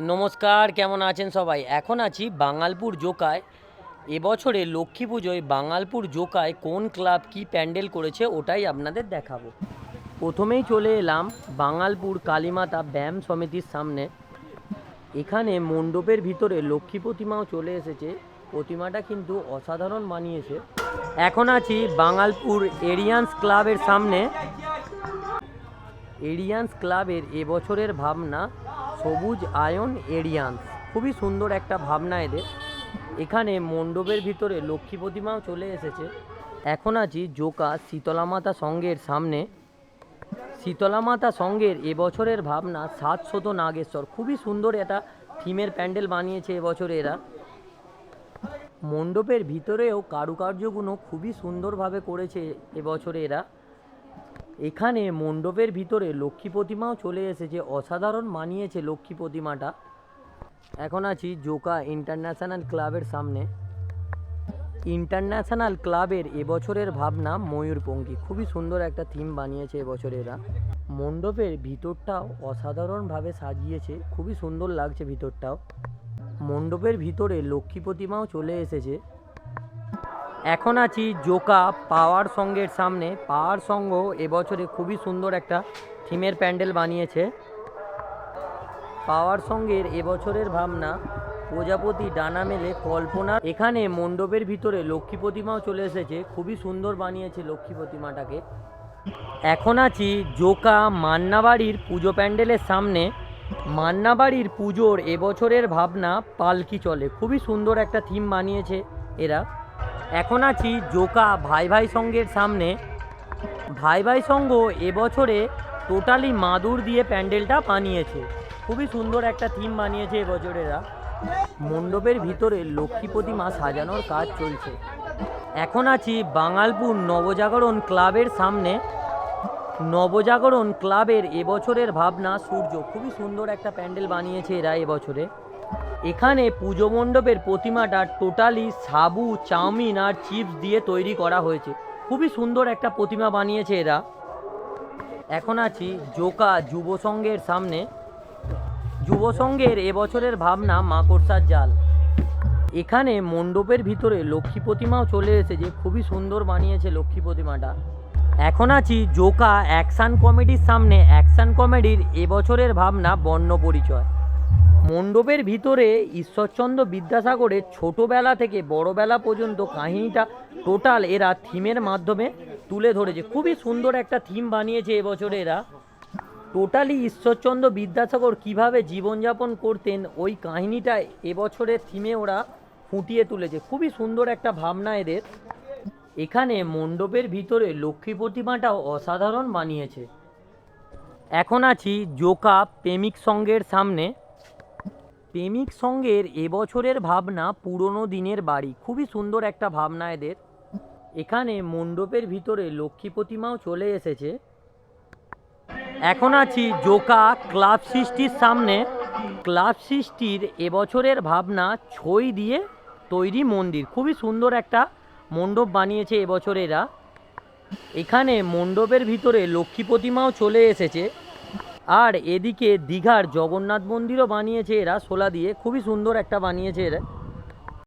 নমস্কার, কেমন আছেন সবাই? এখন আছি বাঙালপুর জোকায়। এবছরে লক্ষ্মী পুজোয় বাঙালপুর জোকায় কোন ক্লাব কি প্যান্ডেল করেছে ওটাই আপনাদের দেখাবো। প্রথমেই চলে এলাম বাঙালপুর কালীমাতা ব্যায়াম সমিতির সামনে। এখানে মণ্ডপের ভিতরে লক্ষ্মী প্রতিমাও চলে এসেছে। প্রতিমাটা কিন্তু অসাধারণ বানিয়েছে। এখন আছি বাঙালপুর এরিয়ান্স ক্লাবের সামনে। এরিয়ান্স ক্লাবের এবছরের ভাবনা সবুজ আয়ন এরিয়ান্স। খুবই সুন্দর একটা ভাবনা এদের। এখানে মণ্ডপের ভিতরে লক্ষ্মী প্রতিমাও চলে এসেছে। এখন আছি জোকা শীতলা মাতা সঙ্গের সামনে। শীতলা মাতা সঙ্গের এবছরের ভাবনা সাত শত নাগেশ্বর। খুবই সুন্দর একটা থিমের প্যান্ডেল বানিয়েছে এবছরে এরা। মণ্ডপের ভিতরেও কারুকার্যগুলো খুবই সুন্দরভাবে করেছে এবছরে এরা। এখানে মণ্ডপের ভিতরে লক্ষ্মী প্রতিমাও চলে এসেছে। অসাধারণ মানিয়েছে লক্ষ্মী প্রতিমাটা। এখন আছি জোকা ইন্টারন্যাশনাল ক্লাবের সামনে। ইন্টারন্যাশনাল ক্লাবের এবছরের ভাবনা ময়ূরপঙ্খী খুবই সুন্দর একটা থিম বানিয়েছে এবছরে এরা। মণ্ডপের ভিতরটাও অসাধারণভাবে সাজিয়েছে। খুবই সুন্দর লাগছে ভিতরটাও। মণ্ডপের ভিতরে লক্ষ্মী প্রতিমাও চলে এসেছে। এখন আছি জোকা পাওয়ার সঙ্গের সামনে। পাওয়ার সঙ্গ এবছরে খুবই সুন্দর একটা থিমের প্যান্ডেল বানিয়েছে। পাওয়ার সঙ্গের এবছরের ভাবনা, প্রজাপতি ডানা মেলে কল্পনা এখানে মণ্ডপের ভিতরে লক্ষ্মী প্রতিমাও চলে এসেছে। খুবই সুন্দর বানিয়েছে লক্ষ্মী প্রতিমাটাকে। এখন আছি জোকা মান্নাবাড়ির পুজো প্যান্ডেলের সামনে। মান্নাবাড়ির পুজোর এবছরের ভাবনা পালকি চলে। খুবই সুন্দর একটা থিম বানিয়েছে এরা। এখন আছি জোকা ভাই ভাই সঙ্গের সামনে। ভাই ভাই সঙ্গ এবছরে টোটালি মাদুর দিয়ে প্যান্ডেলটা বানিয়েছে। খুবই সুন্দর একটা থিম বানিয়েছে এবছর এরা মণ্ডপের ভিতরে লক্ষ্মী প্রতিমা সাজানোর কাজ চলছে। এখন আছি বাঙালপুর নবজাগরণ ক্লাবের সামনে। নবজাগরণ ক্লাবের এবছরের ভাবনা সূর্য। খুবই সুন্দর একটা প্যান্ডেল বানিয়েছে এরা এবছরে এখানে পুজো মণ্ডপের প্রতিমাটা টোটালি সাবু, চাউমিন আর চিপস দিয়ে তৈরি করা হয়েছে। খুবই সুন্দর একটা প্রতিমা বানিয়েছে এরা। এখন আছি জোকা যুব সংঘের সামনে। যুব সংঘের এবছরের ভাবনা মাকড়সার জাল। এখানে মণ্ডপের ভিতরে লক্ষ্মী প্রতিমাও চলে এসেছে, খুবই সুন্দর বানিয়েছে লক্ষ্মী প্রতিমাটা। এখন আছি জোকা অ্যাকশান কমেডির সামনে। অ্যাকশান কমেডির এবছরের ভাবনা বর্ণ পরিচয়। মণ্ডপের ভিতরে ঈশ্বরচন্দ্র বিদ্যাসাগরের ছোটোবেলা থেকে বড়বেলা পর্যন্ত কাহিনীটা টোটাল এরা থিমের মাধ্যমে তুলে ধরেছে। খুবই সুন্দর একটা থিম বানিয়েছে এবছরে এরা। টোটালি ঈশ্বরচন্দ্র বিদ্যাসাগর কীভাবে জীবনযাপন করতেন, ওই কাহিনীটা এবছরের থিমে ওরা ফুটিয়ে তুলেছে। খুবই সুন্দর একটা ভাবনা এদের। এখানে মণ্ডপের ভিতরে লক্ষ্মী প্রতিমাটাও অসাধারণ বানিয়েছে। এখন আছি জোকা প্রেমিক সঙ্গের সামনে। প্রেমিক সঙ্গের এবছরের ভাবনা পুরনো দিনের বাড়ি। খুবই সুন্দর একটা ভাবনা এদের। এখানে মণ্ডপের ভিতরে লক্ষ্মী প্রতিমাও চলে এসেছে। এখন আছি জোকা ক্লাব সৃষ্টির সামনে। ক্লাব সৃষ্টির এবছরের ভাবনা ছই দিয়ে তৈরি মন্দির। খুবই সুন্দর একটা মণ্ডপ বানিয়েছে এবছর এরা। এখানে মণ্ডপের ভিতরে লক্ষ্মী প্রতিমাও চলে এসেছে। আর এদিকে দীঘার জগন্নাথ মন্দিরও বানিয়েছে এরা শোলা দিয়ে। খুবই সুন্দর একটা বানিয়েছে এরা।